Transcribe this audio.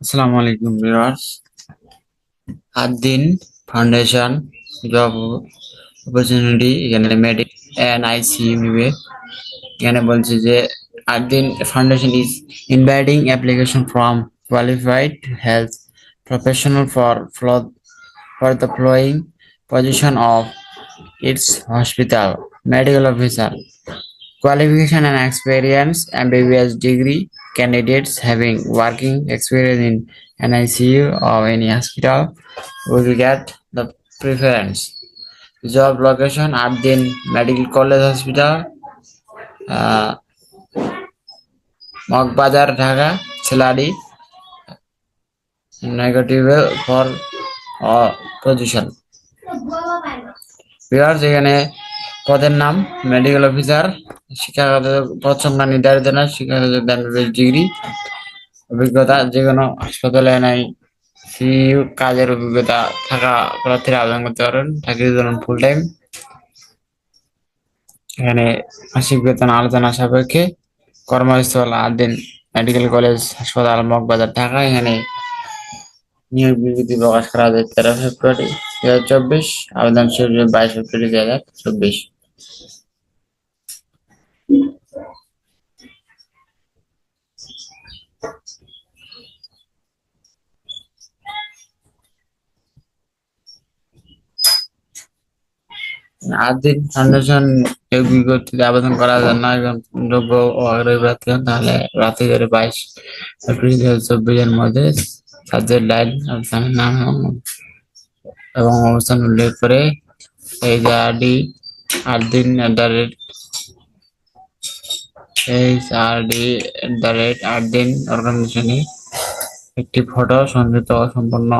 আসসালামু আলাইকুম viewers Adin foundation job opportunity এখানে মেডিক এন্ড আইসিইউ নিবে এখানে বলছে যে Adin foundation is inviting application from qualified health professional for for the following position of its hospital medical officer Qualification and experience MBBS degree candidates having working experience in NICU or any hospital will get the preference. Job location Ardin Medical College Hospital, uh, Moghbazar Dhaka salary negotiable for position viewers এখানে পদের নাম medical officer শিক্ষাগত পদ সংখ্যা নির্ধারিত না শিক্ষাগত degree, অভিজ্ঞতা যে কোনো হাসপাতালে নাই, সিইউ কাজের অভিজ্ঞতা থাকা প্রার্থীরা আবেদন করতে পারেন চাকরির ধরুন ফুল টাইম এখানে মাসিক বেতন আলোচনা সাপেক্ষে কর্মস্থল আদিন মেডিকেল কলেজ হাসপাতাল, মগবাজার, ঢাকা। এখানে নিয়োগ বিবৃতি প্রকাশ করা যায় তেরো ফেব্রুয়ারি দু হাজার চব্বিশ। আবেদন শুরু বাইশ ফেব্রুয়ারি দু হাজার চব্বিশ। আদিন ফাউন্ডেশন বিজ্ঞপ্তিতে আবেদন করার জন্য একজন যোগ্য ও আগ্রহী প্রার্থী হন, তাহলে রাতে করে বাইশ এপ্রিল দু হাজার চব্বিশের মধ্যে সাবজেক্ট লাইন নাম এবং অবস্থান উল্লেখ করে এই যে আরডি আট দিন the rate H R D at the rate at দিন অর্গানাইজেশনে একটি ফটো সংযুক্ত সম্পন্ন